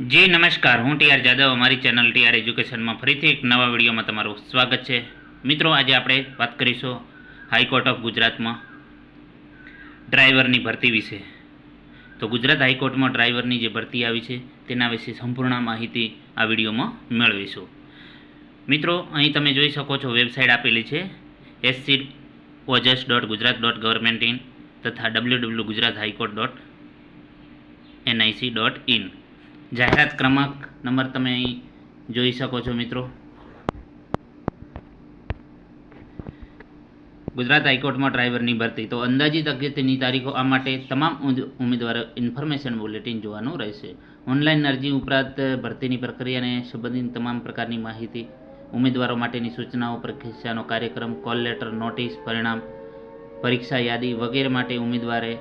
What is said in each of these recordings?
જી, નમસ્કાર. હું ટીઆર જાદવ. અમારી ચેનલ ટીઆર એજ્યુકેશનમાં ફરીથી એક નવા વિડીયોમાં તમારું સ્વાગત છે. મિત્રો, આજે આપણે વાત કરીશું હાઈકોર્ટ ઓફ ગુજરાતમાં ડ્રાઈવરની ભરતી વિશે. તો ગુજરાત હાઈકોર્ટમાં ડ્રાઈવરની જે ભરતી આવી છે, તેના વિશે સંપૂર્ણ માહિતી આ વિડીયોમાં મેળવીશું. મિત્રો, અહીં તમે જોઈ શકો છો, વેબસાઇટ આપેલી છે SC Ojas dot Gujarat dot government in તથા W W Gujarat high court dot NIC dot in જાહેરાત ક્રમાંક નંબર તમે અહીં જોઈ શકો છો મિત્રો. ગુજરાત હાઈકોર્ટમાં ડ્રાઈવરની ભરતી. તો અંદાજિત અગત્યની તારીખો આ માટે તમામ ઉમેદવારો ઇન્ફોર્મેશન બુલેટિન જોવાનું રહેશે. ઓનલાઈન અરજી ઉપરાંત ભરતીની પ્રક્રિયાને સંબંધિત તમામ પ્રકારની માહિતી, ઉમેદવારો માટેની સૂચનાઓ પરીક્ષાનો કાર્યક્રમ, કોલ લેટર, નોટિસ, પરિણામ, પરીક્ષા યાદી વગેરે માટે ઉમેદવારે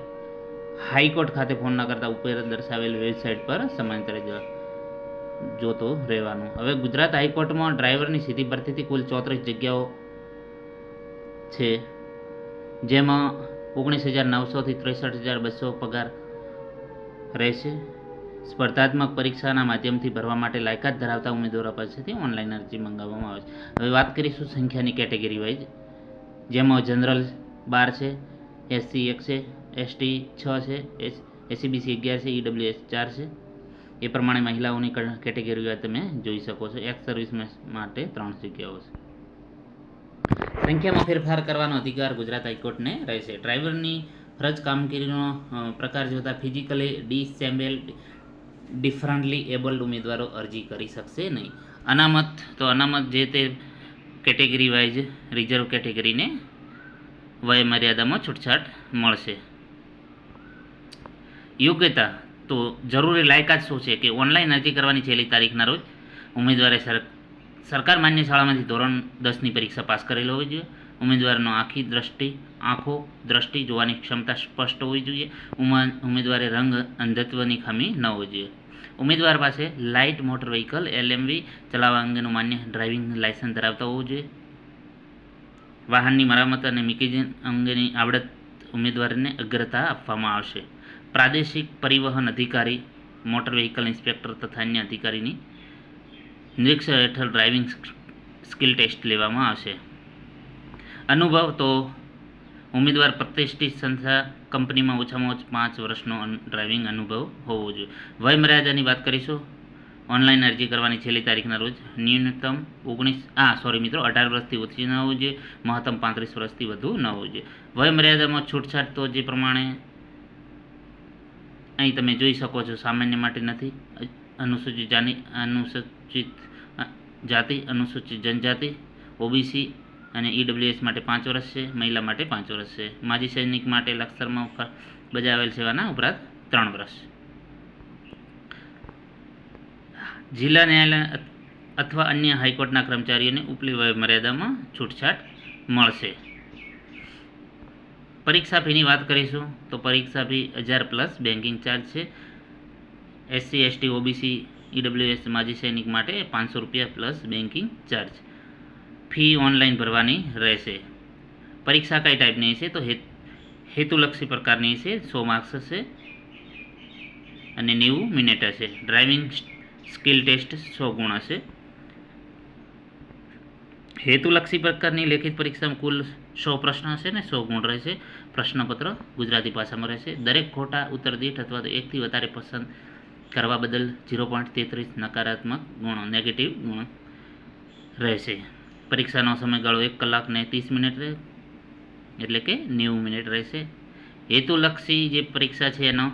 હાઈકોર્ટ ખાતે ફોન ના કરતા ઉપર દર્શાવેલ વેબસાઇટ પર સમાંતરે જોતો રહેવાનું. હવે ગુજરાત હાઈકોર્ટમાં ડ્રાઈવરની સીધી ભરતીથી કુલ ચોત્રીસ જગ્યાઓ છે, જેમાં ઓગણીસ હજાર નવસોથી ત્રેસઠ હજાર બસો પગાર રહેશે. સ્પર્ધાત્મક પરીક્ષાના માધ્યમથી ભરવા માટે લાયકાત ધરાવતા ઉમેદવારો પાસેથી ઓનલાઈન અરજી મંગાવવામાં આવે છે. હવે વાત કરીશું સંખ્યાની કેટેગરી વાઇઝ જેમાં જનરલ બાર છે, એસસી એક છે એસટી છ છે, એસ એસીબીસી અગિયાર છે, ઈડબ્લ્યુએસ ચાર છે. એ પ્રમાણે મહિલાઓની કેટેગરી તમે જોઈ શકો છો. એક્સ સર્વિસ માટે ત્રણ જગ્યાઓ છે. સંખ્યામાં ફેરફાર કરવાનો અધિકાર ગુજરાત હાઈકોર્ટને રહેશે. ડ્રાઈવરની ફરજ કામગીરીનો પ્રકાર જોતા ફિઝિકલી ડિસેમ્બલ ડિફરન્ટલી એબલ્ડ ઉમેદવારો અરજી કરી શકશે નહીં. અનામત, તો અનામત જે તે કેટેગરી વાઇઝ રિઝર્વ કેટેગરીને વય મર્યાદામાં છૂટછાટ મળશે. યોગ્યતા તો જરૂરી લાયકાત શું છે કે ઓનલાઈન અરજી કરવાની છેલ્લી તારીખના રોજ ઉમેદવારે સર, સરકાર માન્ય શાળામાંથી ધોરણ દસની પરીક્ષા પાસ કરેલી હોવી જોઈએ. ઉમેદવારનો આંખી દ્રષ્ટિ, આંખો દ્રષ્ટિ જોવાની ક્ષમતા સ્પષ્ટ હોવી જોઈએ. ઉમેદવારે રંગ અંધત્વની ખામી ન હોવી જોઈએ. ઉમેદવાર પાસે લાઇટ મોટર વ્હીકલ, એલએમવી ચલાવવા અંગેનું માન્ય ડ્રાઇવિંગ લાયસન્સ ધરાવતા હોવું જોઈએ. વાહનની મરામત અને મિકેનિઝમ અંગેની આવડત ઉમેદવારને અગ્રતા આપવામાં આવશે. પ્રાદેશિક પરિવહન અધિકારી મોટર વ્હીકલ ઇન્સ્પેક્ટર તથા અન્ય અધિકારીની નિરીક્ષણ હેઠળ ડ્રાઇવિંગ સ્કિલ ટેસ્ટ લેવામાં આવશે. અનુભવ તો ઉમેદવાર પ્રતિષ્ઠિત સંસ્થા કંપનીમાં ઓછામાં ઓછા પાંચ વર્ષનો ડ્રાઇવિંગ અનુભવ હોવો જોઈએ. વયમર્યાદાની વાત કરીશું. ઓનલાઈન અરજી કરવાની છેલ્લી તારીખના રોજ ન્યૂનતમ ઓગણીસ, આ સોરી મિત્રો, અઢાર વર્ષથી ઓછી ન હોવું જોઈએ. મહત્તમ પાંત્રીસ વર્ષથી વધુ ન હોવું જોઈએ. વયમર્યાદામાં છૂટછાટ તો જે પ્રમાણે અહીં તમે જોઈ શકો છો, સામાન્ય માટે નથી. અનુસૂચિત જાની અનુસૂચિત જાતિ, અનુસૂચિત જનજાતિ, ઓબીસી અને ઈડબ્લ્યુએસ માટે પાંચ વર્ષ છે, મહિલા માટે પાંચ વર્ષ છે. માજી સૈનિક માટે લક્ષરમાં બજાવેલ સેવાના ઉપરાંત ત્રણ વર્ષ. જિલ્લા ન્યાયાલય અથવા અન્ય હાઈકોર્ટના કર્મચારીઓને ઉપલી મર્યાદામાં છૂટછાટ મળશે. પરીક્ષા ફીની વાત કરીશું, તો પરીક્ષા ફી હજાર પ્લસ બેન્કિંગ ચાર્જ છે. એસસી, એસટી, ઓબીસી, ઈડબ્લ્યુએસ માજી સૈનિક માટે પાંચસો રૂપિયા plus banking charge. Fee online ભરવાની રહેશે. પરીક્ષા કઈ ટાઈપની હશે તો હેતુલક્ષી પ્રકારની હશે સો માર્ક્સ હશે અને નેવું મિનિટ હશે. ડ્રાઇવિંગ સ્કિલ ટેસ્ટ સો ગુણ હશે. હેતુલક્ષી પ્રકારની લેખિત પરીક્ષામાં કુલ સો પ્રશ્ન હશે ને, સો ગુણ રહેશે. પ્રશ્નપત્ર ગુજરાતી ભાષામાં રહેશે. દરેક ખોટા ઉત્તર દીઠ અથવા તો એકથી વધારે પસંદ કરવા બદલ ઝીરો પોઈન્ટ તેત્રીસ નકારાત્મક ગુણો નેગેટિવ ગુણ રહેશે. પરીક્ષાનો સમયગાળો એક કલાક ને ત્રીસ મિનિટ એટલે કે નેવું મિનિટ રહેશે. હેતુલક્ષી જે પરીક્ષા છે એનો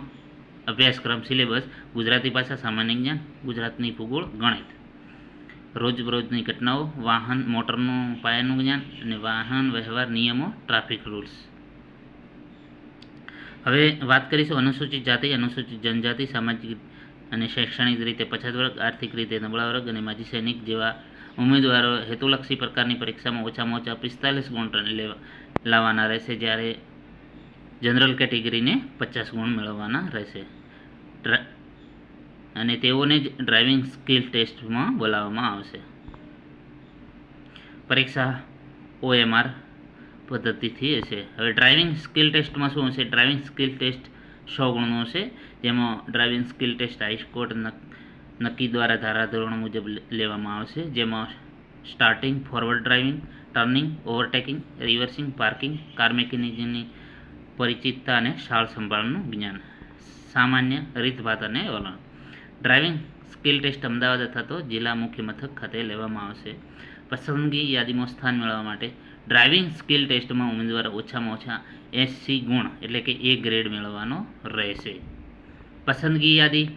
અભ્યાસક્રમ, સિલેબસ ગુજરાતી ભાષા સામાન્ય જ્ઞાન, ગુજરાતની ભૂગોળ ગણિત. રોજબરોજની ઘટનાઓ, વાહન, મોટરનું, પાયાનું જ્ઞાન અને વાહન વ્યવહાર નિયમો, ટ્રાફિક રૂલ્સ. હવે વાત કરીશું અનુસૂચિત જાતિ, અનુસૂચિત જનજાતિ, સામાજિક અને શૈક્ષણિક રીતે, પછાત વર્ગ, આર્થિક રીતે, નબળા વર્ગ અને માજી સૈનિક જેવા ઉમેદવારો હેતુલક્ષી પ્રકારની પરીક્ષામાં ઓછામાં ઓછા પિસ્તાલીસ ગુણ લેવા, લાવવાના રહેશે જ્યારે જનરલ કેટેગરીને પચાસ ગુણ મેળવવાના રહેશે. અને તેઓને જ ડ્રાઇવિંગ સ્કિલ ટેસ્ટમાં બોલાવવામાં આવશે. પરીક્ષા ઓએમઆર પદ્ધતિથી હશે હવે ડ્રાઇવિંગ સ્કિલ ટેસ્ટમાં શું હશે? ડ્રાઇવિંગ સ્કિલ ટેસ્ટ સો ગુણનું હશે. જેમાં ડ્રાઇવિંગ સ્કિલ ટેસ્ટ હાઈકોર્ટ નક્કી દ્વારા ધારાધોરણ મુજબ લેવામાં આવશે. જેમાં starting forward driving turning overtaking reversing parking car મેકેનિઝમની પરિચિતતા અને સાળ સંભાળનું જ્ઞાન. સામાન્ય રીતભાત અને વલણ. ડ્રાઇવિંગ સ્કિલ ટેસ્ટ અમદાવાદ અથવા તો જિલ્લા મુખ્ય મથક ખાતે લેવામાં આવશે. પસંદગી યાદીમાં સ્થાન મેળવવા માટે ડ્રાઇવિંગ સ્કિલ ટેસ્ટમાં ઉમેદવાર ઓછામાં ઓછા એસસી ગુણ એટલે કે એ ગ્રેડ મેળવવાનો રહેશે. પસંદગી યાદી.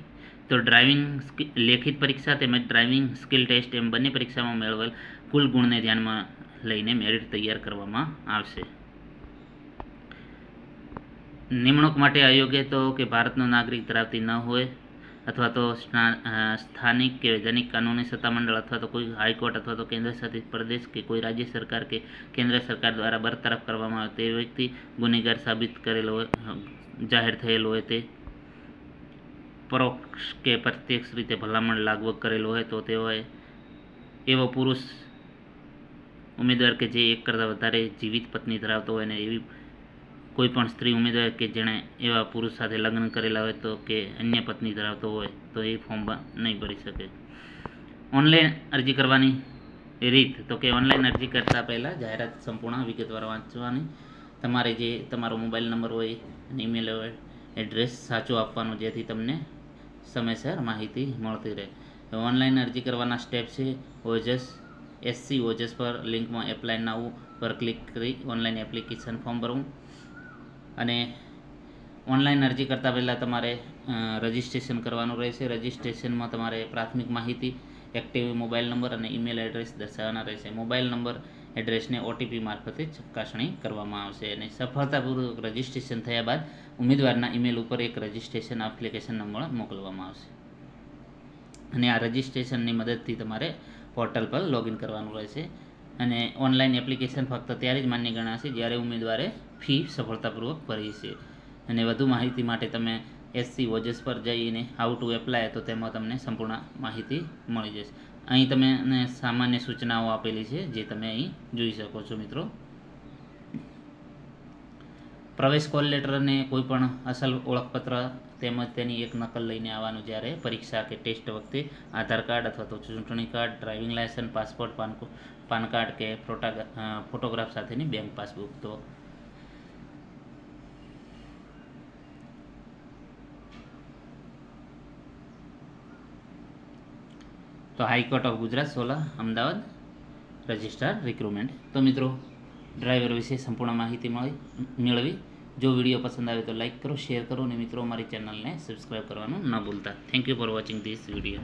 તો ડ્રાઇવિંગ લેખિત પરીક્ષા તેમજ ડ્રાઇવિંગ સ્કિલ ટેસ્ટ એમ બંને પરીક્ષામાં મેળવેલ કુલ ગુણને ધ્યાનમાં લઈને મેરિટ તૈયાર કરવામાં આવશે. નિમણૂક માટે અયોગ્ય તો કે ભારતનો નાગરિક ધરાવતી ન હોય. અથવા તો સ્થાનિક કે વૈધાનિક કાનૂની સત્તામંડળ અથવા તો કોઈ હાઈકોર્ટ અથવા તો કેન્દ્ર શાસિત પ્રદેશ કે કોઈ રાજ્ય સરકાર કે કેન્દ્ર સરકાર દ્વારા બરતરફ કરવામાં આવે તે વ્યક્તિ ગુનેગાર સાબિત કરેલો હોય જાહેર થયેલો હોય તે પરોક્ષ કે પ્રત્યક્ષ રીતે ભલામણ લાગુ કરેલો હોય તો તેઓએ એવો પુરુષ ઉમેદવાર કે જે એક કરતાં વધારે જીવિત પત્ની ધરાવતો હોય ને એવી કોઈ પણ સ્ત્રી ઉમેદવાર કે જેણે એવા પુરુષ સાથે લગ્ન કરેલા હોય તો કે અન્ય પત્ની ધરાવતો હોય, તો એ ફોર્મ નહીં ભરી શકે. ઓનલાઈન અરજી કરવાની રીત, તો કે ઓનલાઈન અરજી કરતાં પહેલાં જાહેરાત સંપૂર્ણ વિગતવાર વાંચવાની. તમારે જે, તમારો મોબાઈલ નંબર હોય, અને ઈમેલ હોય એડ્રેસ સાચું આપવાનું, જેથી તમને સમયસર માહિતી મળતી રહે. ઓનલાઈન અરજી કરવાના સ્ટેપ છે, ઓજસ એસસી ઓજસ પર લિંકમાં એપ્લાય નાવું પર ક્લિક કરી ઓનલાઈન એપ્લિકેશન ફોર્મ ભરવું. અને ઓનલાઈન અરજી કરતાં પહેલાં તમારે રજિસ્ટ્રેશન કરવાનું રહેશે. રજિસ્ટ્રેશનમાં તમારે પ્રાથમિક માહિતી એક્ટિવ મોબાઈલ નંબર અને ઈમેલ એડ્રેસ દર્શાવવાના રહેશે. મોબાઈલ નંબર એડ્રેસને ઓટીપી મારફતે ચકાસણી કરવામાં આવશે અને સફળતાપૂર્વક રજિસ્ટ્રેશન થયા બાદ ઉમેદવારના ઈમેલ ઉપર એક રજિસ્ટ્રેશન એપ્લિકેશન નંબર મોકલવામાં આવશે. અને આ રજિસ્ટ્રેશનની મદદથી તમારે પોર્ટલ પર લોગિન કરવાનું રહેશે. અને ઓનલાઈન એપ્લિકેશન ફક્ત ત્યારે જ માન્ય ગણાશે જ્યારે ઉમેદવારે ફી સફળતાપૂર્વક ભરી છે. અને વધુ માહિતી માટે તમે એસસી ઓજસ પર જઈને હાઉ ટુ એપ્લાય તો તેમાં તમને સંપૂર્ણ માહિતી મળી જશે. અહીં તમે સામાન્ય સૂચનાઓ આપેલી છે, જે તમે અહીં જોઈ શકો છો મિત્રો. પ્રવેશ કોલ લેટર અને કોઈ પણ અસલ ઓળખપત્ર તેમજ તેની એક નકલ લઈને આવવાનું જ્યારે પરીક્ષા કે ટેસ્ટ વખતે આધાર કાર્ડ અથવા તો ચૂંટણી card, driving licence, passport, PAN PAN card કે ફોટા ફોટોગ્રાફ સાથેની બેંક પાસબુક. તો તો high court of Gujarat Sola, Ahmedabad, registrar recruitment તો મિત્રો ડ્રાઈવર વિશે સંપૂર્ણ માહિતી મળી મેળવી. જો વીડિયો પસંદ આવે તો લાઇક કરો, શેર કરો અને મિત્રો અમારી ચેનલને સબસ્ક્રાઈબ કરવાનું ન ભૂલતા. Thank you for watching this video